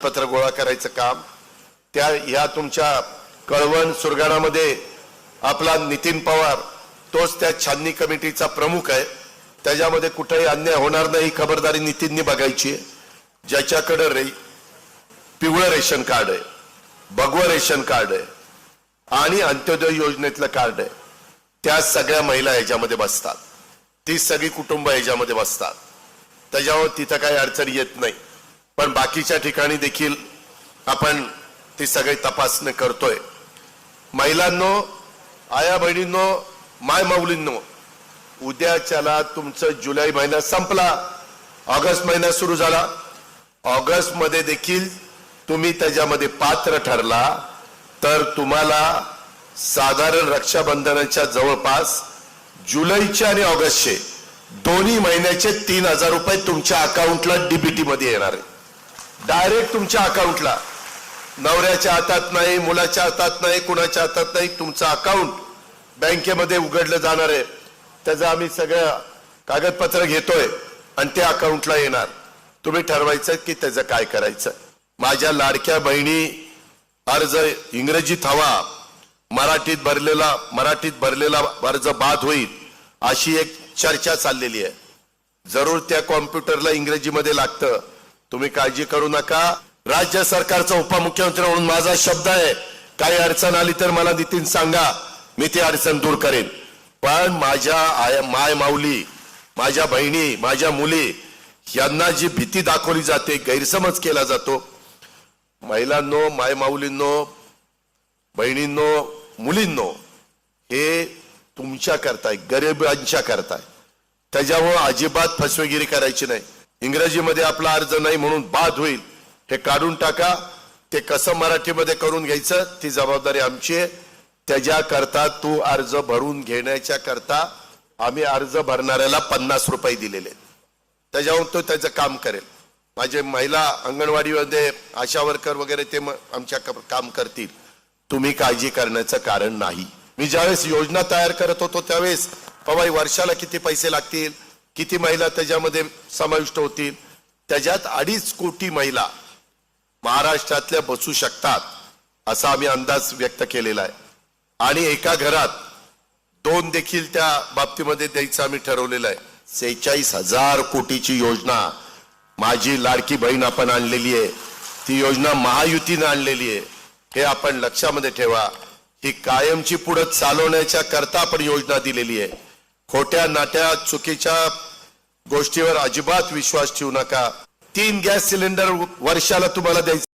पत्र गोळा करायचं काम त्या ह्या तुमच्या कळवण सुरगाणामध्ये आपला नितीन पवार तोच त्या छाननी कमिटीचा प्रमुख आहे. त्याच्यामध्ये कुठेही अन्याय होणार नाही खबरदारी नितीननी बघायची आहे. ज्याच्याकडे रे पिवळं रेशन कार्ड आहे भगवं रेशन कार्ड आहे आणि अंत्योदय योजनेतलं कार्ड आहे. त्या सगळ्या महिला याच्यामध्ये बसतात. ती सगळी कुटुंब याच्यामध्ये बसतात. त्याच्यावर तिथं काही अडचण येत नाही. पण बाकीच्या ठिकाणी देखील आपण ती सगळी तपासणी करतोय. महिलांनो आया बहिणींनो माय माऊलींनो उद्याच्याला तुमचं जुलै महिना संपला. ऑगस्ट महिना सुरू झाला. ऑगस्टमध्ये देखील तुम्ही त्याच्यामध्ये पात्र ठरला तर तुम्हाला साधारण रक्षाबंधनाच्या जवळपास जुलैचे आणि ऑगस्टचे दोन्ही महिन्याचे तीन हजार रुपये तुमच्या अकाउंटला डीबीटी मध्ये येणार आहे डायरेक्ट तुमच्या अकाउंटला नवऱ्याच्या हातात नाही मुलाच्या हातात नाही कुणाच्या हातात नाही तुमचं अकाउंट बँकेमध्ये उघडलं जाणार आहे. त्याचं आम्ही सगळं कागदपत्र घेतोय आणि ते अकाउंटला येणार. तुम्ही ठरवायचं की त्याचं काय करायचं. माझ्या लाडक्या बहिणी अर्ज इंग्रजीत हवा. मराठीत भरलेला मराठीत भरलेला अर्ज बाद होईल अशी एक चर्चा चाललेली आहे. जरूर त्या कॉम्प्युटरला इंग्रजीमध्ये लागतं. तुम्ही काळजी करू नका. राज्य सरकारचा उपमुख्यमंत्री म्हणून माझा शब्द आहे. काही अडचण आली तर मला नितीन सांगा. मी ती अडचण दूर करेन. पण माझ्या आय माय माऊली माझ्या बहिणी माझ्या मुली यांना जी भीती दाखवली जाते गैरसमज केला जातो. महिलांनो माय माऊलींनो बहिणींनो मुलींनो हे तुमच्या करताय गरिबांच्या करताय त्याच्यामुळे अजिबात फसवेगिरी करायची नाही. इंग्रजीमध्ये आपला अर्ज नाही म्हणून बाद होईल. हे काढून टाका. ते कसं मराठीमध्ये करून घ्यायचं ती जबाबदारी आमची आहे. त्याच्याकरता तू अर्ज भरून घेण्याच्या करता आम्ही अर्ज भरणाऱ्याला पन्नास रुपये दिलेले. त्याच्यावर तो त्याचं काम करेल. माझे महिला अंगणवाडीमध्ये आशा वर्कर वगैरे ते आमच्या काम करतील. तुम्ही काळजी करण्याचं कारण नाही. मी ज्यावेळेस योजना तयार करत होतो त्यावेळेस पवाई वर्षाला किती पैसे लागतील? किती महिला त्याच्यामध्ये समाविष्ट होतील? त्याच्यात अडीच कोटी महिला महाराष्ट्रातल्या बसू शकतात असा आम्ही अंदाज व्यक्त केलेला आहे. आणि एका घरात दोन देखील त्या बाबतीमध्ये द्यायचं आम्ही ठरवलेलं आहे. सेहेचाळीस हजार कोटीची योजना माझी लाडकी बहीण आपण आणलेली आहे. ती योजना महायुतीनं आणलेली आहे. हे आपण लक्षामध्ये ठेवा. ही कायमची पुढे चालवण्याच्या करता आपण योजना दिलेली आहे. खोट्या नाट्या चुकीच्या गोष्टीवर अजिबात विश्वास ठेवू नका. तीन गॅस सिलेंडर वर्षाला तुम्हाला द्यायचं